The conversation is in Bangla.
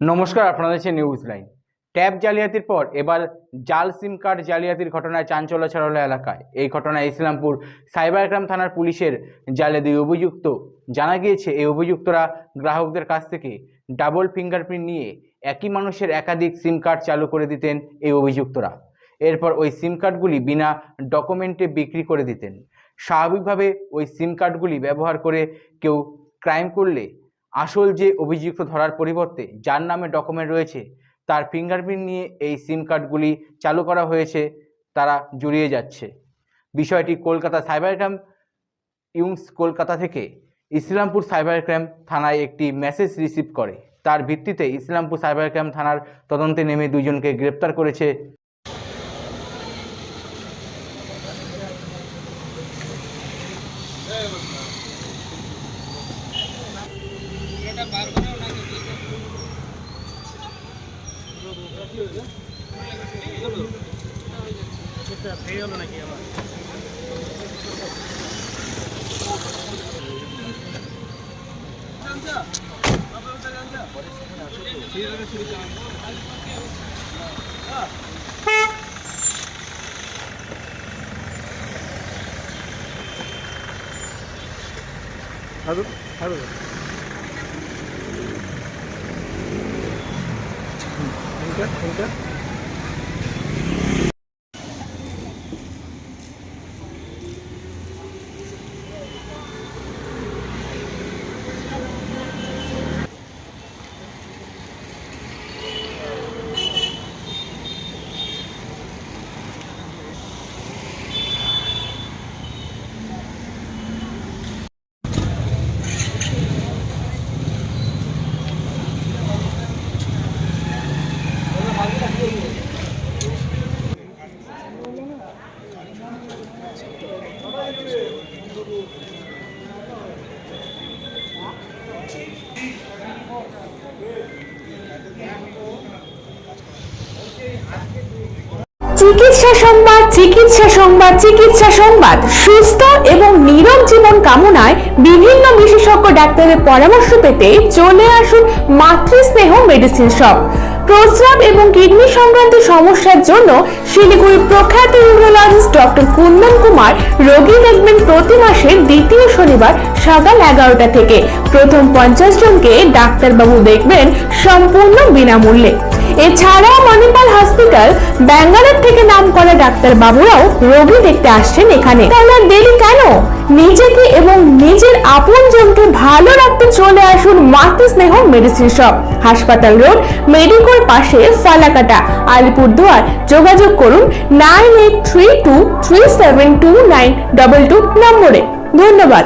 নমস্কার আপনাদের দেখছেন নিউজ লাইন ট্যাব জালিয়াতির পর এবার জাল সিম কার্ড জালিয়াতির ঘটনায় চাঞ্চল্য ছড়ালো এলাকায়। এই ঘটনায় ইসলামপুর সাইবার ক্রাইম থানার পুলিশের জালে দুই অভিযুক্ত। জানা গিয়েছে, এই অভিযুক্তরা গ্রাহকদের কাছ থেকে ডাবল ফিঙ্গারপ্রিন্ট নিয়ে একই মানুষের একাধিক সিম কার্ড চালু করে দিতেন এই অভিযুক্তরা। এরপর ওই সিম কার্ডগুলি বিনা ডকুমেন্টে বিক্রি করে দিতেন। স্বাভাবিকভাবে ওই সিম কার্ডগুলি ব্যবহার করে কেউ ক্রাইম করলে আসল যে অভিযুক্ত ধরার পরিবর্তে যার নামে ডকুমেন্ট রয়েছে, তার ফিঙ্গারপ্রিন্ট নিয়ে এই সিম কার্ডগুলি চালু করা হয়েছে, তারা জড়িয়ে যাচ্ছে। বিষয়টি Kolkata cyber crime wings Kolkata থেকে ইসলামপুর সাইবার ক্রাইম থানায় একটি মেসেজ রিসিভ করে। তার ভিত্তিতে ইসলামপুর সাইবার ক্রাইম থানার তদন্তে নেমে দুজনকে গ্রেপ্তার করেছে। নাকি আমার Hazır. Hazır. 그러니까? 그러니까? চিকিৎসা সংবাদ চিকিৎসা সংবাদ চিকিৎসা সংবাদ। সুস্থ এবং নীরব জীবন কামনায় বিভিন্ন বিশেষজ্ঞ ডাক্তারের পরামর্শ পেতে চলে আসুন মাতৃস্নেহ মেডিসিন শপ। প্রস্রাব এবং কিডনি সংক্রান্ত সমস্যার জন্য শিলিগুড়ির প্রখ্যাত ইউরোলজিস্ট ডক্টর কুন্দন কুমার রোগী দেখবেন প্রতি মাসের দ্বিতীয় শনিবার সকাল এগারোটা থেকে। প্রথম পঞ্চাশ জনকে ডাক্তারবাবু দেখবেন সম্পূর্ণ বিনামূল্যে। এছাড়াও মণিপাল হসপিটাল ব্যাঙ্গালোর থেকে নাম করা ডাক্তার বাবুরাও রোগী দেখতে আসছেন এখানে। তাহলে দেরি কেন? নিজেকে এবং নিজের আপনজনকে ভালো রাখতে চলে আসুন মাতৃ স্নেহ মেডিসিন শপ। হাসপাতাল রোড, মেডিকোর পাশে ফালাকাটা। আলিপুরদুয়ার। যোগাযোগ করুন nine eight three two three seven two nine double two নম্বরে। ধন্যবাদ।